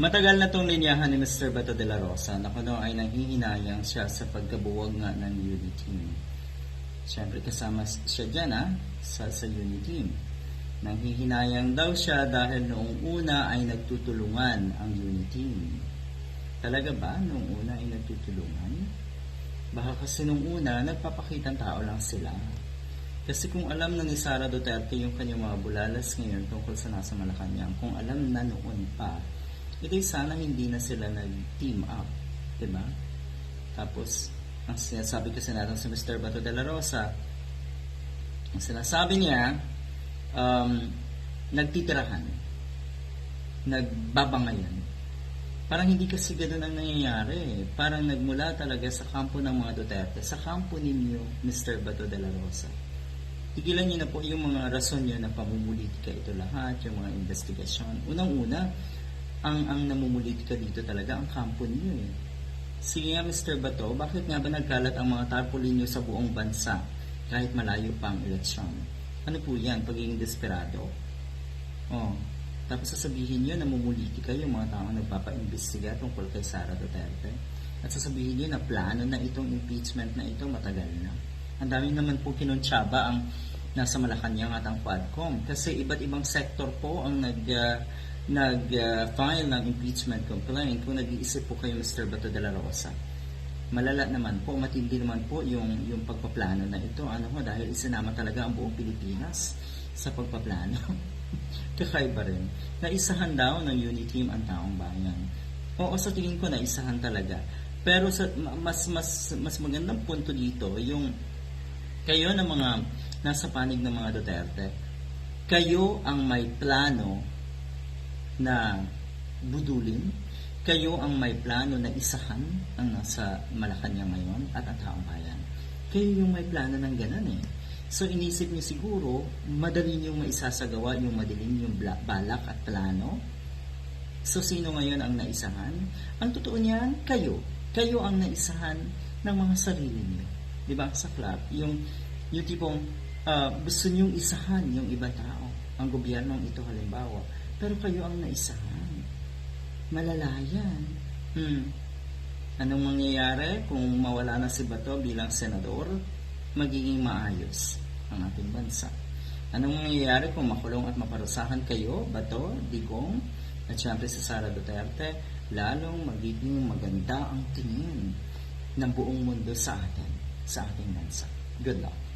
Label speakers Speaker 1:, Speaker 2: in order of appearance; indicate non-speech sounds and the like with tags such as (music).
Speaker 1: Matagal na tong linyahan ni Mr. Bato de la Rosa na kuno ay nanghihinayang siya sa pagkabuwag nga ng unit team. Siyempre kasama siya dyan ah, sa, sa unit team. Nanghihinayang daw siya dahil noong una ay nagtutulungan ang unit team. Talaga ba noong una ay nagtutulungan? Baka kasi nung una, nagpapakitang tao lang sila. Kasi kung alam na ni Sara Duterte yung kanyang mga bulalas ngayon tungkol sa nasa Malacanang, kung alam na noon pa, ito'y sana hindi na sila nag-team up. ba? Tapos, ang sinasabi kasi natin sa Mr. Bato de la Rosa, ang sinasabi niya, um, nagtitirahan, nagbabangayan. Parang hindi kasi ganun ang nangyayari. Parang nagmula talaga sa kampo ng mga Duterte, sa kampo ninyo, Mr. Bato de la Rosa. Tigilan niyo na po yung mga rason niyo na pamumulitika ito lahat, yung mga investigasyon. Unang-una, ang ang namumulitika dito talaga ang kampo niyo eh. Sige nga Mr. Bato, bakit nga ba nagkalat ang mga tarpaulin niyo sa buong bansa kahit malayo pa ang eleksyon? Ano po yan, pagiging desperado? Oh, tapos sasabihin niyo na mumulitika yung mga taong nagpapa-imbestiga tungkol kay Sara Duterte. At sasabihin niyo na plano na itong impeachment na ito matagal na. Ang dami naman po kinuntsaba ang nasa Malacanang at ang Quadcom. Kasi iba't ibang sector po ang nag uh, nag-file ng impeachment complaint kung nag-iisip po kayo Mr. Bato de la Rosa. Malala naman po, matindi naman po yung, yung pagpaplano na ito. Ano ho, dahil isinama talaga ang buong Pilipinas sa pagpaplano. (laughs) Kakaiba rin. Naisahan daw ng unit team ang taong bayan. Oo, sa tingin ko naisahan talaga. Pero sa, mas, mas, mas magandang punto dito, yung kayo na mga nasa panig ng mga Duterte, kayo ang may plano na budulin, kayo ang may plano na isahan ang nasa Malacanang ngayon at ang taong bayan. Kayo yung may plano ng ganun eh. So inisip niyo siguro, madali niyong maisasagawa yung madilim yung balak at plano. So sino ngayon ang naisahan? Ang totoo niyan, kayo. Kayo ang naisahan ng mga sarili niyo. Di ba? Sa club, yung, yung tipong ah, gusto niyong isahan yung iba tao. Ang gobyernong ito halimbawa. Pero kayo ang naisahan. Malalayan. Hmm. Anong mangyayari kung mawala na si Bato bilang senador? Magiging maayos ang ating bansa. Anong mangyayari kung makulong at maparusahan kayo, Bato, Digong, at syempre sa Sara Duterte, lalong magiging maganda ang tingin ng buong mundo sa atin, sa ating bansa. Good luck.